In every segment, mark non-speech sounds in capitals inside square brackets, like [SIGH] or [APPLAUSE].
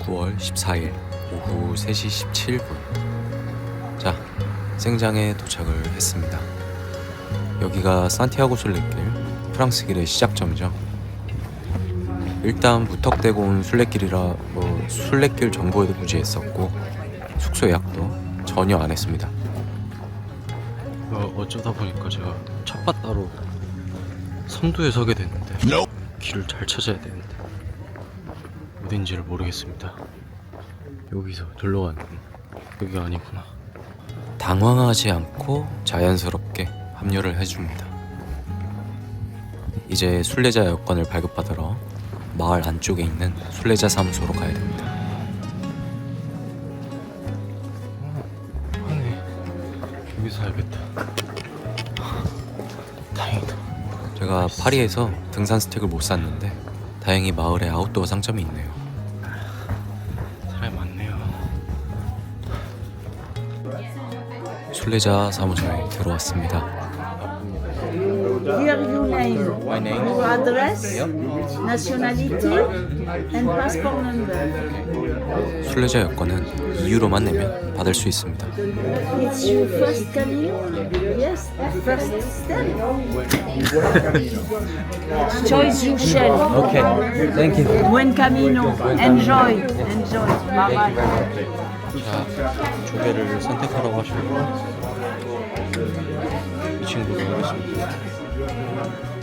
9월 14일 오후 3시 17분. 자, 생장에 도착을 했습니다. 여기가 산티아고 순례길, 프랑스길의 시작점이죠. 일단 무턱대고 온 순례길이라 뭐 순례길 정보에도 무지했었고 숙소 예약도 전혀 안 했습니다. 어, 어쩌다 보니까 제가 첫밭 따로 선두에 서게 됐는데 길을 잘 찾아야 되는데 어딘지를 모르겠습니다. 여기서 절로 가는 여기가 아니구나. 당황하지 않고 자연스럽게 합류를 해줍니다. 이제 순례자 여권을 발급받으러 마을 안쪽에 있는 순례자 사무소로 가야 됩니다. 하네. 여기서 살겠다. 다행이다. 제가 파리에서 등산 스틱을 못 샀는데 다행히 마을에 아웃도어 상점이 있네요. 사람이 많네요. 순례자 사무소에 들어왔습니다. Here you name My name? your address, nationality, and passport number. 순례자 여권은 이유로만 내면 받을 수 있습니다. It's your first camino? Yes, first step. Choice you shall. Okay, thank you. Buen camino. Enjoy. Enjoy. Bye bye. 자, 조개를 선택하라고 하시고 이 친구도 하겠습니다.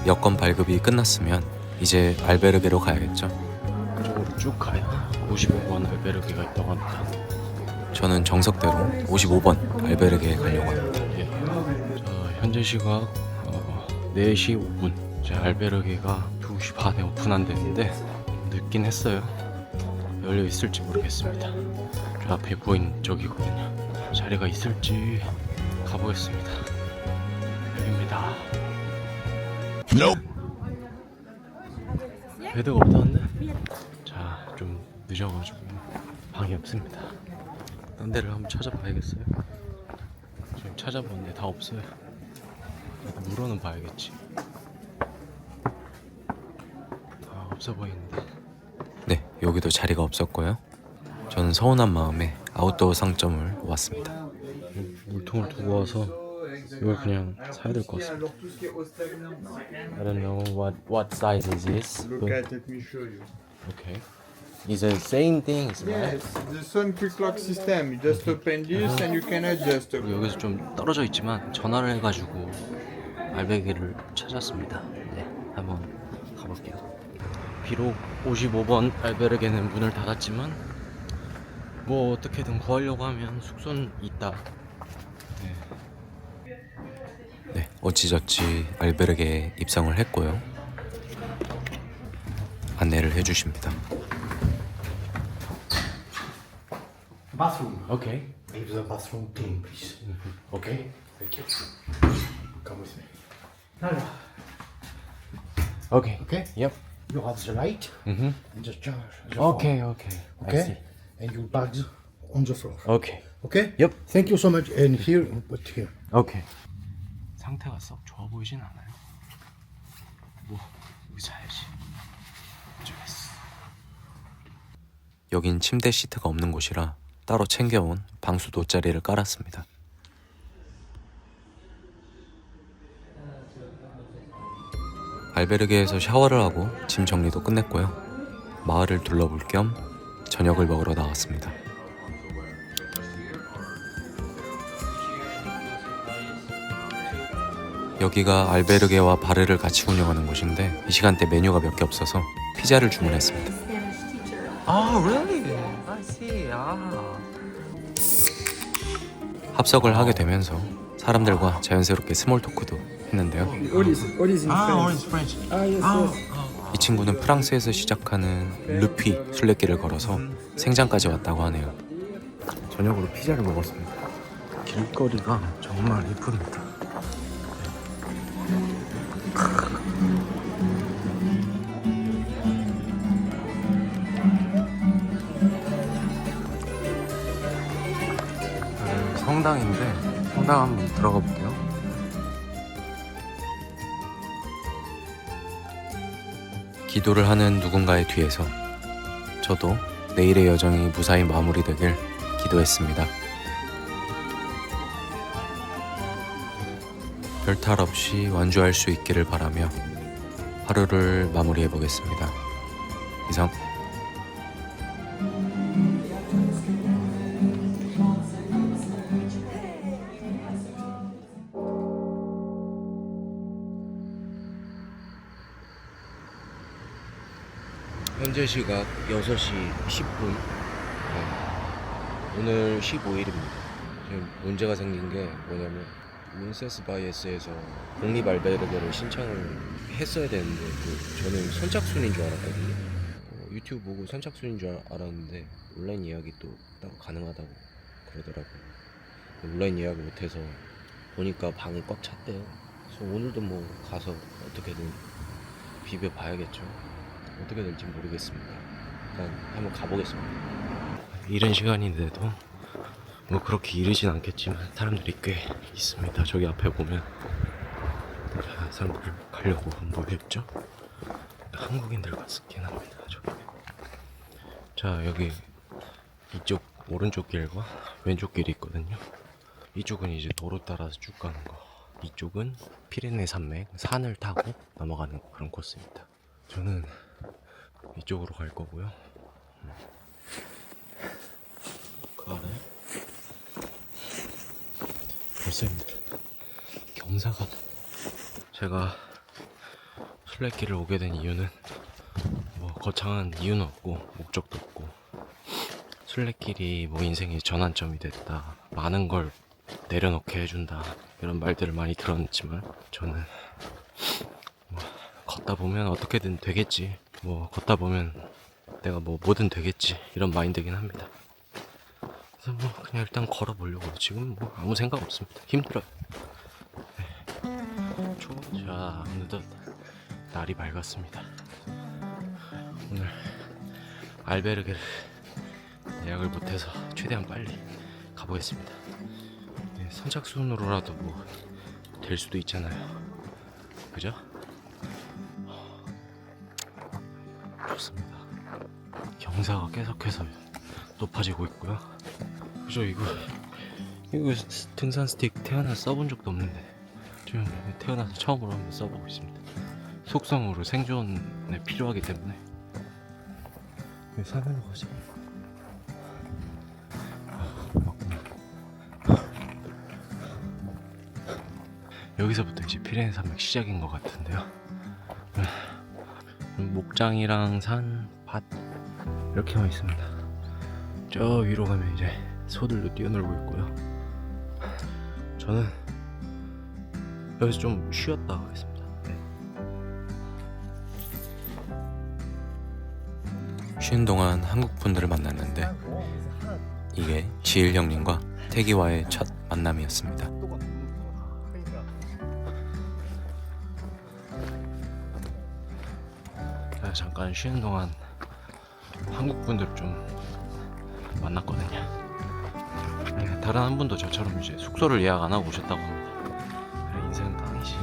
여권 발급이 끝났으면 이제 알베르게로 가야겠죠. 그쪽으로 쭉 가야 55번 알베르기가 있다고 합니다. 저는 정석대로 55번 알베르게에 가려고 합니다. 예. 자, 현재 시각 어, 4시 5분. 제 알베르기가 2시 반에 오픈한대는데 늦긴 했어요. 열려 있을지 모르겠습니다. 저 앞에 보이는 저기거든요. 자리가 있을지 가보겠습니다. 여기입니다. 베드가 없다는데? 자, 좀 늦어가지고 방이 없습니다. 딴 데를 한번 찾아봐야겠어요. 지금 찾아봤는데 다 없어요. 물어는 봐야겠지. 아, 없어 보이는데. 네, 여기도 자리가 없었고요. 저는 서운한 마음에 아웃도어 상점을 왔습니다. 물통을 두고 와서 이걸 그냥 사야 될 것 같습니다. I don't know what what size is this. You. Okay. It's the same right? Yes, this one quick lock system. You just open this and you can adjust. 그리고 여기서 좀 떨어져 있지만 전화를 해가지고 알베기를 찾았습니다. 네, 한번 가볼게요. 비록 55번 알베르게는 문을 닫았지만 뭐 어떻게든 구하려고 하면 숙소는 있다. 네, 네, 어찌저찌 알베르게에 입성을 했고요. 안내를 해주십니다. Bathroom. 오케이, Leave the bathroom clean, please. 오케이. Thank you. Come with me. 오케이. Okay? Yep. You have the light Mhm. and the charge. the phone. 오케이, 오케이. I Okay? see. And your bags on the floor. 오케이. Okay? Yep. Thank you so much. And here, put here. 오케이. 상태가 썩 좋아 보이진 않아요. 뭐 여기 자야지. 어쩌겠어. 여긴 침대 시트가 없는 곳이라 따로 챙겨온 방수 돗자리를 깔았습니다. 알베르게에서 샤워를 하고 짐 정리도 끝냈고요. 마을을 둘러볼 겸 저녁을 먹으러 나왔습니다. 여기가 알베르게와 바르를 같이 운영하는 곳인데 이 시간대 메뉴가 몇 개 없어서 피자를 주문했습니다. 아, really? I see. 아. 합석을 하게 되면서 사람들과 자연스럽게 스몰 토크도 했는데요. 아, 프렌치. 이 친구는 프랑스에서 시작하는 르피 순례길을 걸어서 생장까지 왔다고 하네요. 저녁으로 피자를 먹었습니다. 길거리가 정말 이쁩니다. 성당인데 성당 한번 들어가 볼게요. 기도를 하는 누군가의 뒤에서 저도 내일의 여정이 무사히 마무리되길 기도했습니다. 별탈 없이 완주할 수 있기를 바라며 하루를 마무리해 보겠습니다. 이상 시각 6시 10분. 오늘 15일입니다. 지금 문제가 생긴 게 뭐냐면 윈세스 바이에스에서 공립 알베르게를 신청을 했어야 되는데 그 저는 선착순인 줄 알았거든요. 어, 유튜브 보고 선착순인 줄 알- 알았는데 온라인 예약이 또 따로 가능하다고 그러더라고요. 온라인 예약을 못해서 보니까 방이 꽉 찼대요. 그래서 오늘도 뭐 가서 어떻게든 비벼 봐야겠죠. 어떻게 될지 모르겠습니다. 일단 한번 가보겠습니다. 이른 시간인데도 뭐 그렇게 이르진 않겠지만 사람들이 꽤 있습니다. 저기 앞에 보면 자, 사람들 가려고 모였죠. 한국인들 같긴 합니다. 저기. 자 여기 이쪽 오른쪽 길과 왼쪽 길이 있거든요. 이쪽은 이제 도로 따라서 쭉 가는 거. 이쪽은 피레네 산맥 산을 타고 넘어가는 그런 코스입니다. 저는 이쪽으로 갈 거고요. 음. 그 아래 벌써 힘들. 경사가 제가 순례길을 오게 된 이유는 뭐 거창한 이유는 없고 목적도 없고 순례길이 뭐 인생의 전환점이 됐다. 많은 걸 내려놓게 해준다. 이런 말들을 많이 들었지만 저는 뭐 걷다 보면 어떻게든 되겠지. 뭐 걷다 보면 내가 뭐 뭐든 되겠지. 이런 마인드긴 합니다. 그래서 뭐 그냥 일단 걸어 보려고 지금 뭐 아무 생각 없습니다. 힘들어요. 네. 초- 자 어느덧 날이 밝았습니다. 오늘 알베르게를 예약을 못해서 최대한 빨리 가보겠습니다. 네, 선착순으로라도 뭐 될 수도 있잖아요. 그죠? 경사가 계속해서 높아지고 있고요. 그죠 이거 이거 스- 등산 스틱 태어나서 써본 적도 없는데 지금 태어나서 처음으로 한번 써보고 있습니다. 속성으로 생존에 필요하기 때문에 왜 산으로 가지? 여기서부터 이제 피레네 산맥 시작인 것 같은데요. 음, 목장이랑 산, 밭 이렇게만 있습니다. 저 위로 가면 이제 소들도 뛰어놀고 있고요. 저는 여기서 좀 쉬었다 가겠습니다. 네. 쉬는 동안 한국 분들을 만났는데 이게 지일 형님과 태기와의 첫 만남이었습니다. 잠깐 쉬는 동안 한국 분들 좀 만났거든요. 네, 다른 한 분도 저처럼 이제 숙소를 예약 안 하고 오셨다고 합니다. 인생은 깡이지.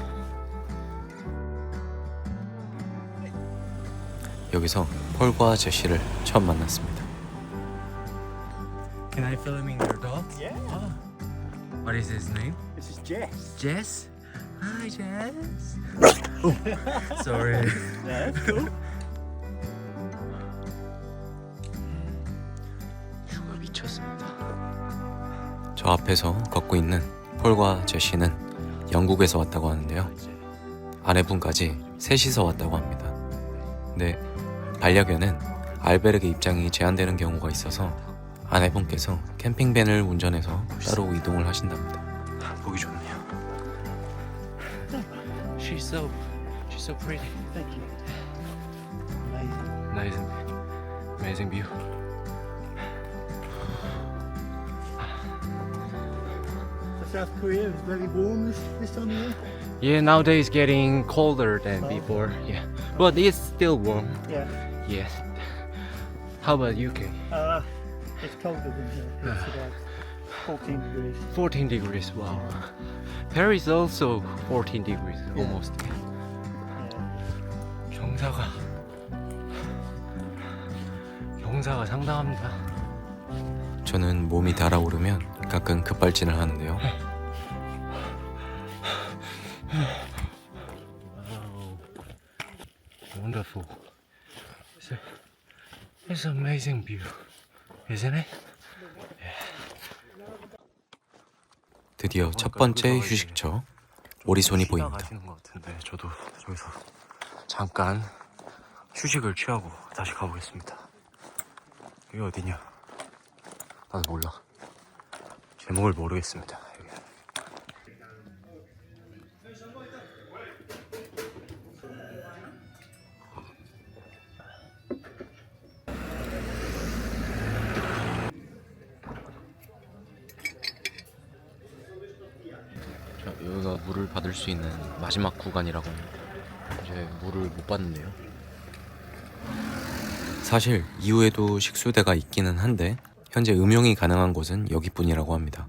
여기서 폴과 제시를 처음 만났습니다. Can I filming your dog? Yeah. What is his name? This is Jess. Jess. Hi, Jess. oh, sorry. 휴가 앞에서 걷고 있는 폴과 제시는 영국에서 왔다고 하는데요. 아내분까지 셋이서 왔다고 합니다. 근데 반려견은 알베르게 입장이 제한되는 경우가 있어서 아내분께서 캠핑밴을 운전해서 따로 이동을 하신답니다. 보기 좋네요. She's so, she's so pretty. Thank you. Amazing. Nice, amazing view. South Korea is very warm this, this time of year. Yeah, nowadays getting colder than before. Yeah, but it's still warm. Yeah. Yes. How about UK? Uh, it's colder than here. It's about 14 degrees. 14 degrees. Wow. Paris also 14 degrees Yeah. almost. Yeah. 경사가 경사가 상당합니다. 저는 몸이 달아오르면 가끔 급발진을 하는데요. Wow. Wonderful. It's, a, it's an amazing view, isn't it? 드디어 첫 번째 휴식처 오리손이 보입니다. 가시는 것 같은데 저도 저기서 잠깐 휴식을 취하고 다시 가보겠습니다. 여기 어디냐? 나도 몰라. 제목을 모르겠습니다. 여기가 물을 받을 수 있는 마지막 구간이라고. 이제 물을 못 받는데요. 사실 이후에도 식수대가 있기는 한데 현재 음용이 가능한 곳은 여기뿐이라고 합니다.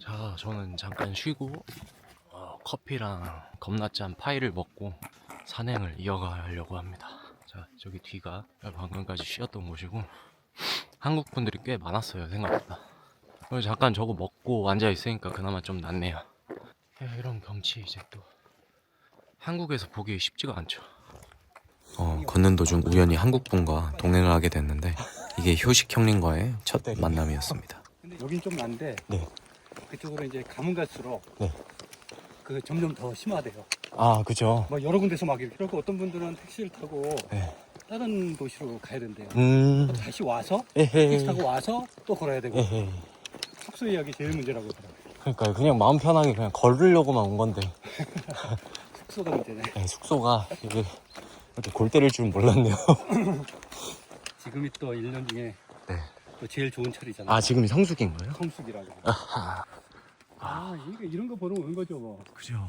자, 저는 잠깐 쉬고 어, 커피랑 겁나 짠 파이를 먹고 산행을 이어가려고 합니다. 자, 저기 뒤가 방금까지 쉬었던 곳이고 한국 분들이 꽤 많았어요 생각보다. 잠깐 저거 먹고 앉아 있으니까 그나마 좀 낫네요. 야, 이런 경치 이제 또 한국에서 보기 쉽지가 않죠. 어, 걷는 도중 우연히 한국 분과 동행을 하게 됐는데 이게 효식 형님과의 첫 만남이었습니다. 근데 여긴 좀 난데 네. 그쪽으로 이제 가면 갈수록 네. 그 점점 더 심하대요. 아, 그죠. 막 여러 군데서 막 이렇게 그리고 어떤 분들은 택시를 타고 네. 다른 도시로 가야 된대요. 음, 다시 와서 택시 에헤이, 타고 와서 또 걸어야 되고 에헤이. 숙소 예약이 제일 문제라고 하더라고요. 그러니까 그냥 마음 편하게 그냥 걸으려고만 온 건데 [LAUGHS] 숙소가 문제네. 네, 숙소가 이게 이렇게 골 때릴 줄 몰랐네요. [LAUGHS] 지금이 또 1년 중에 네. 또 제일 좋은 철이잖아요. 아 지금이 성수기인 거예요? 성수기라고. 아하. 아, 이게 이런 거 보러 오는 거죠, 뭐. 그죠.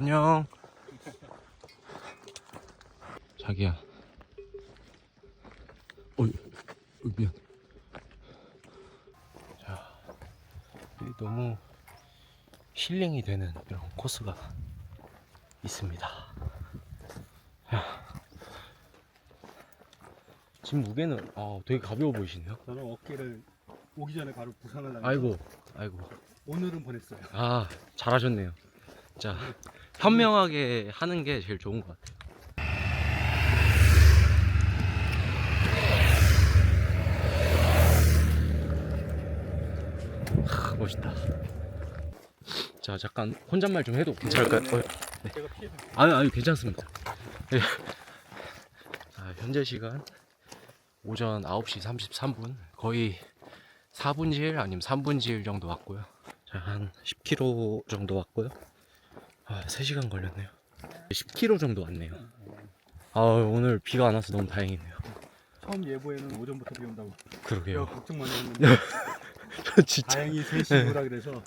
안녕. 자기야. 어이, 어이 미안. 자, 너무 힐링이 되는 이런 코스가 있습니다. 야. 지금 무게는 아, 되게 가벼워 보이시네요. 저는 어깨를 오기 전에 바로 부상을 당해서 아이고, 아이고. 오늘은 보냈어요. 아, 잘하셨네요. 자, 현명하게 하는 게 제일 좋은 것 같아요. 하, 멋있다. 자, 잠깐 혼잣말 좀 해도 괜찮을까요? 어, 네. 아유, 아유, 괜찮습니다. 예. 자, 현재 시간 오전 9시 33분. 거의 4분지일 아니면 3분지일 정도 왔고요. 자, 한 10km 정도 왔고요. 아, 3시간 걸렸네요. 10km 정도 왔네요. 아, 오늘 비가 안 와서 너무 다행이네요. 처음 예보에는 오전부터 비 온다고. 그러게요. 걱정 많이 했는데 [LAUGHS] 진짜. 다행히 3시 오라 그래서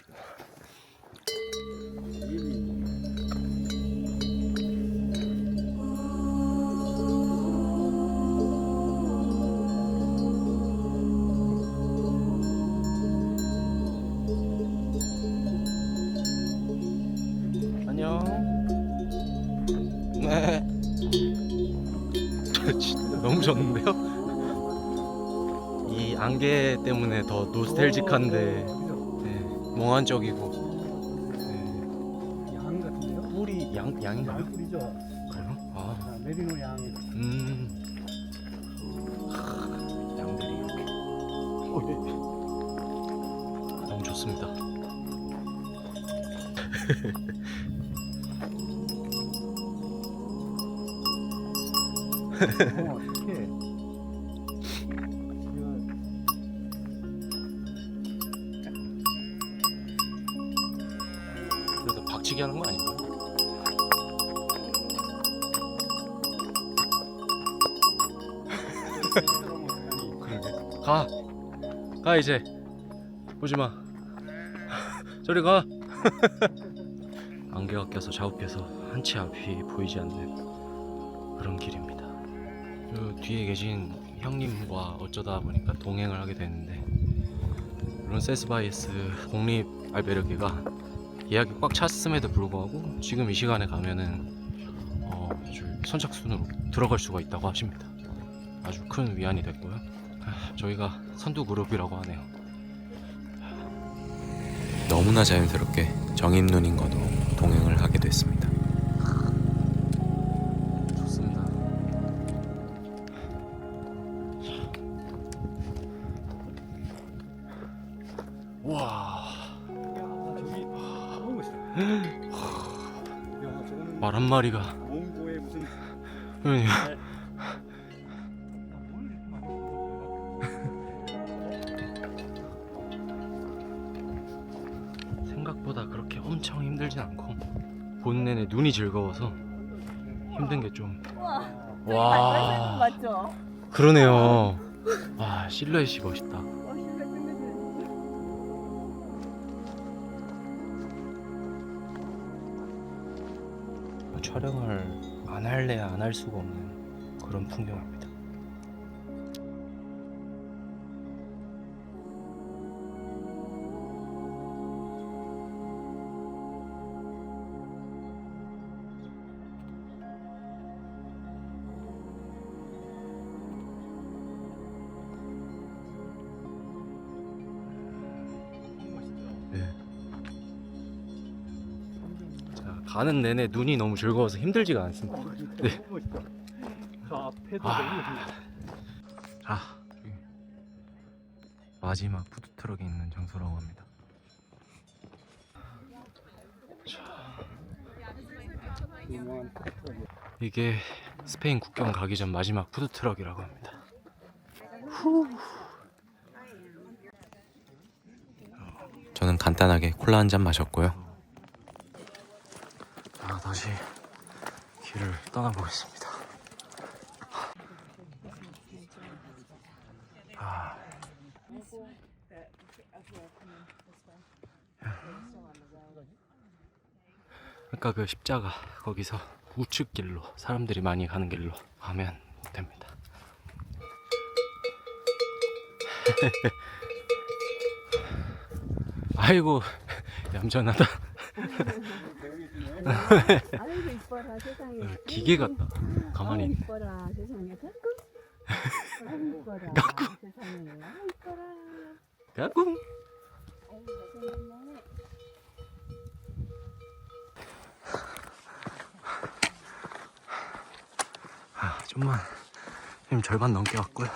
때문에 더 노스텔직한데 네, 몽환적이고 네, 양 같은데요? 뿔이 양 양인가요? 양뿔이죠. 그래요? 아, 아, 메리노 양. 음. 하, 양들이 이렇게. 어, 네. 너무 좋습니다. [LAUGHS] 어, 이렇게. 박치기 하는 거 아닌가요? 그러게. 가. 가 이제. 보지 마. 저리 가. 안개가 껴서 자욱해서 한치 앞이 보이지 않는 그런 길입니다. 저 뒤에 계신 형님과 어쩌다 보니까 동행을 하게 됐는데 론세스바이에스 공립 알베르게가 예약이 꽉 찼음에도 불구하고 지금 이 시간에 가면은 어, 아주 선착순으로 들어갈 수가 있다고 하십니다. 아주 큰 위안이 됐고요. 아, 저희가 선두 그룹이라고 하네요. 너무나 자연스럽게 정인눈인과도 동행을 하게 됐습니다. 마리가 몽고의 무슨 그러니까 생각보다 그렇게 엄청 힘들진 않고 보는 내내 눈이 즐거워서 힘든 게좀 와. 맞죠? 그러네요. 와 실루엣이 멋있다. 촬영 안 할래 안할 수가 없는 그런 풍경입니다. 가는 내내 눈이 너무 즐거워서 힘들지가 않습니다. 네. 너무 멋있다. 저 앞에도 아. 너무. 아 저기 마지막 푸드트럭에 있는 장소라고 합니다. 유명한. 이게 스페인 국경 가기 전 마지막 푸드트럭이라고 합니다. 저는 간단하게 콜라 한 잔 마셨고요. 자 다시 길을 떠나보겠습니다. 아. 아까 그 십자가 거기서 우측 길로 사람들이 많이 가는 길로 가면 됩니다. [LAUGHS] 아이고 얌전하다. [LAUGHS] [LAUGHS] 세상에. 기계 같다. 가만히 있네. 이뻐라 세상에. 가끔. 아이고 이뻐라. 세상에. 이뻐라. 까꿍. 아, 좀만 힘 절반 넘게 왔고요.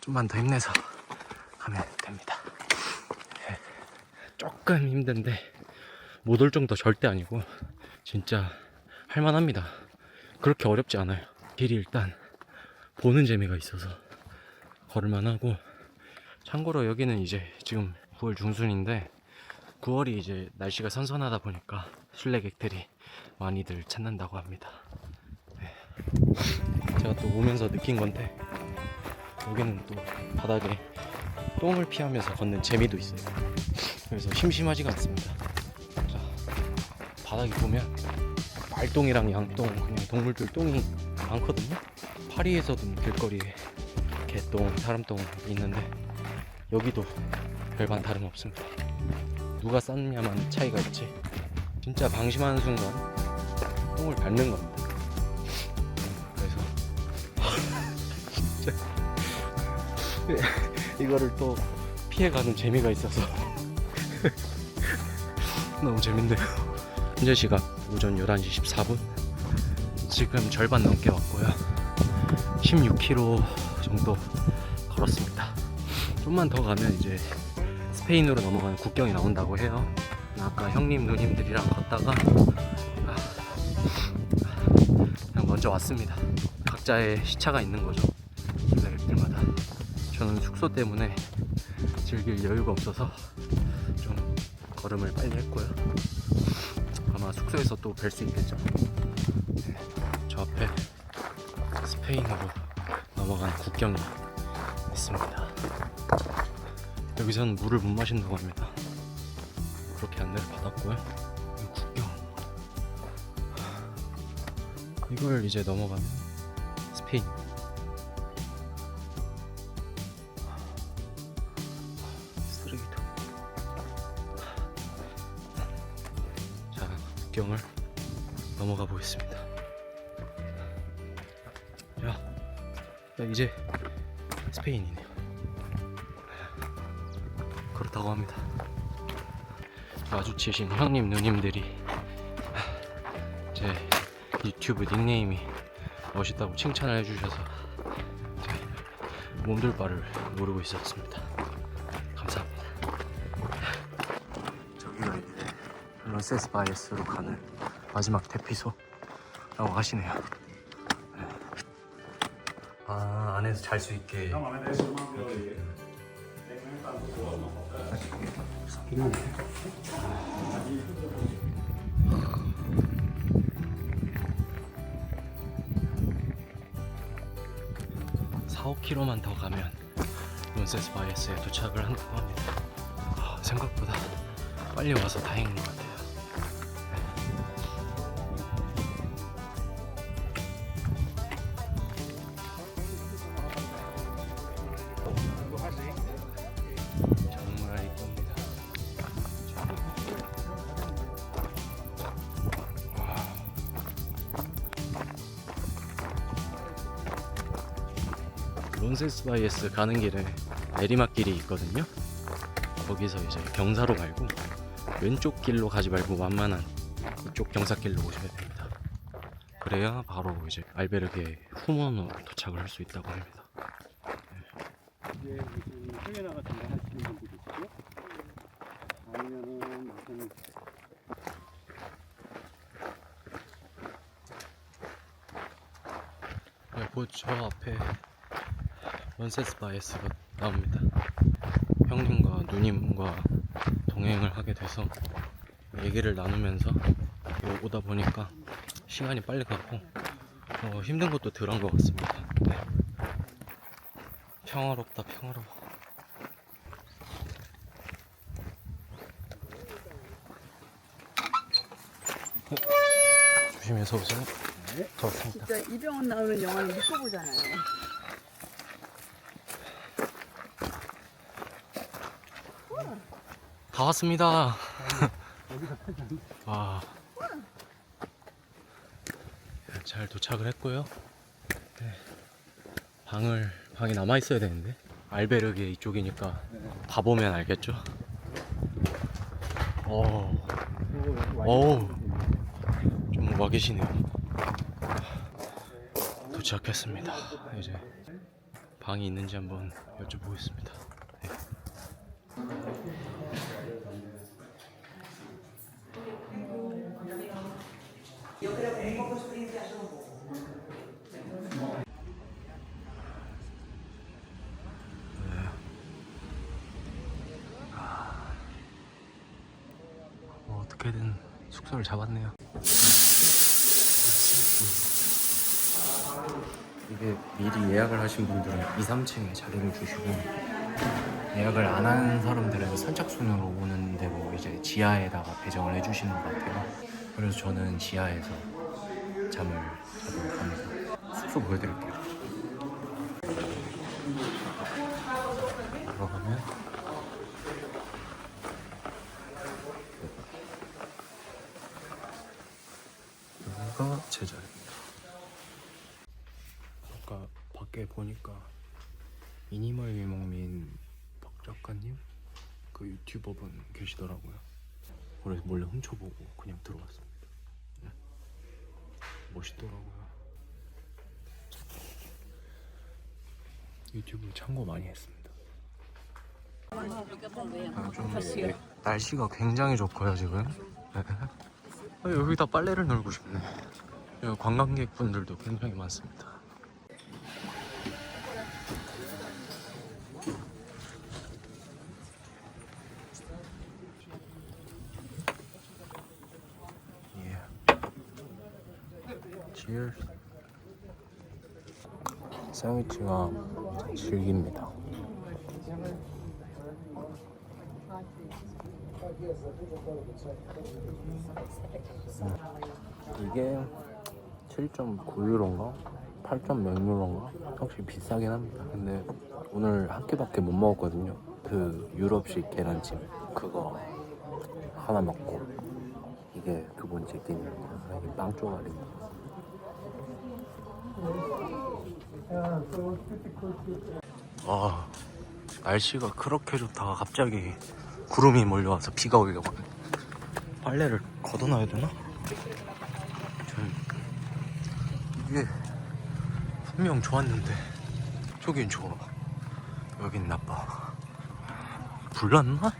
좀만 더 힘내서 가면 됩니다. 네, 조금 힘든데 못 올 정도 절대 아니고 진짜 할만합니다. 그렇게 어렵지 않아요. 길이 일단 보는 재미가 있어서 걸을만하고 참고로 여기는 이제 지금 9월 중순인데 9월이 이제 날씨가 선선하다 보니까 순례객들이 많이들 찾는다고 합니다. 제가 또 오면서 느낀 건데 여기는 또 바닥에 똥을 피하면서 걷는 재미도 있어요. 그래서 심심하지가 않습니다. 자, 바닥에 보면 말똥이랑 양똥, 그냥 동물들 똥이 많거든요. 파리에서도 길거리에 개똥, 사람똥 있는데 여기도 별반 다름 없습니다. 누가 쌌냐만 차이가 있지. 진짜 방심하는 순간 똥을 밟는 겁니다. 그래서 진짜 [LAUGHS] 이거를 또 피해가는 재미가 있어서 [LAUGHS] 너무 재밌네요. 현재 시각 오전 11시 14분. 지금 절반 넘게 왔고요. 16km 정도 걸었습니다. 좀만 더 가면 이제 스페인으로 넘어가는 국경이 나온다고 해요. 아까 형님 누님들이랑 걷다가 아, 그냥 먼저 왔습니다. 각자의 시차가 있는 거죠. 순례객들마다. 저는 숙소 때문에 즐길 여유가 없어서 좀 걸음을 빨리 했고요. 아마 숙소에서 또 뵐 수 있겠죠. 네, 저 앞에 스페인으로 넘어가는 국경이 있습니다. 여기서는 물을 못 마신다고 합니다. 그렇게 안내를 받았고요. 이 국경. 이걸 이제 넘어가면 스페인이네요. 그렇다고 합니다. 마주치신 형님 누님들이 제 유튜브 닉네임이 멋있다고 칭찬을 해주셔서 제 몸둘 바를 모르고 있었습니다. 감사합니다. 저기가 이제 런세스 바이스로 가는 마지막 대피소라고 하시네요. 네. 아 안에서 잘 수 있게. 사 5km만 더 가면 론세스 바이스에 도착을 한다고 합니다. 아, 생각보다 빨리 와서 다행인 것 같아요. 론세스 바이에스 가는 길에 내리막길이 있거든요. 거기서 이제 경사로 말고 왼쪽 길로 가지 말고 완만한 이쪽 경사길로 오셔야 됩니다. 그래야 바로 이제 알베르게 후문으로 도착을 할 수 있다고 합니다. 이제 무슨 세미나 같은 거 하시는 분들 계시죠? 아니면은 무슨 네, 곧저 앞에 런세스 바이스가 나옵니다. 형님과 누님과 동행을 하게 돼서 얘기를 나누면서 오다 보니까 시간이 빨리 가고 어, 힘든 것도 덜한 것 같습니다. 네. 평화롭다 평화로워. 어? 조심해서 오세요. 저 탑니다. 진짜 이병헌 나오는 영화는 믿고 보잖아요. 다 왔습니다. [LAUGHS] 와. 잘 도착을 했고요. 네. 방을 방이 남아 있어야 되는데 알베르게 이쪽이니까 다 보면 알겠죠. 어. 어우. 좀 와 계시네요. 도착했습니다. 이제 방이 있는지 한번 여쭤보겠습니다. 네. 뭐 어떻게든 숙소를 잡았네요. 이게 미리 예약을 하신 분들은 2, 3층에 자리를 주시고 예약을 안 한 사람들은 선착순으로 오는 대로 이제 지하에다가 배정을 해주시는 것 같아요. 그래서 저는 지하에서 잠을 자도록 합니다. 숙소 보여드릴게요. 들어가면 여기가 제 자리입니다. 아까 밖에 보니까 이니멀 위목민 박 작가님 그 유튜버분 계시더라고요. 그래서 몰래 훔쳐보고 그냥 들어갔습니다. 네. 멋있더라고요. 유튜브 참고 많이 했습니다. 아, 좀 이게 날씨가 굉장히 좋고요 지금. 네. 아, 여기다 빨래를 널고 싶네. 여기 관광객분들도 굉장히 많습니다. 예. Cheers. 샌드위치가 질깁니다. 이게 7.9유로인가? 8.몇 유로인가? 확실히 비싸긴 합니다. 근데 오늘 한 끼밖에 못 먹었거든요. 그 유럽식 계란찜 그거 하나 먹고 이게 그분 치킨입니다. 이게 빵 쪼가리입니다. 아 날씨가 그렇게 좋다가 갑자기 구름이 몰려와서 비가 오려고. 빨래를 걷어놔야 되나? 좀 이게 분명 좋았는데 저긴 좋아 여긴 나빠. 불났나?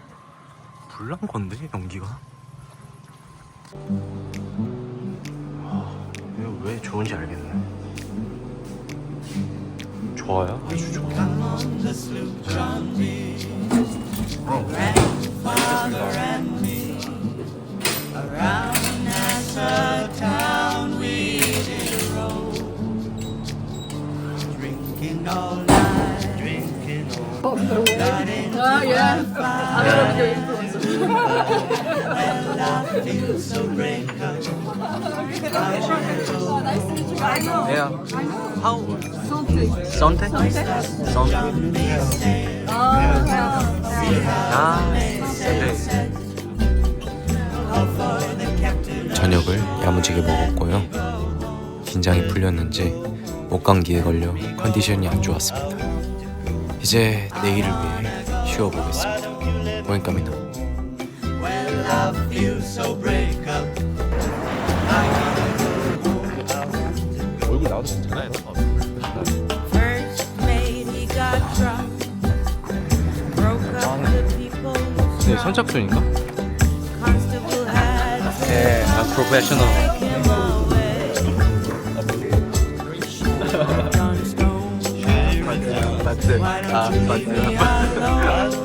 불난 건데 연기가? 아, 왜 좋은지 알겠네. 좋아요? 아주 좋아 Ah, yeah. How? Sonte? Sonte. 아, 네. 저녁을 야무지게 먹었고요. 긴장이 풀렸는지 목감기에 걸려 컨디션이 안 좋았습니다. 이제 내일을 위해 쉬어보겠습니다. 보니까미노. First mate, he got drunk. Broke up the people. 네, 선착순인가? 네, 아, 프로페셔널. 맞지? why 아,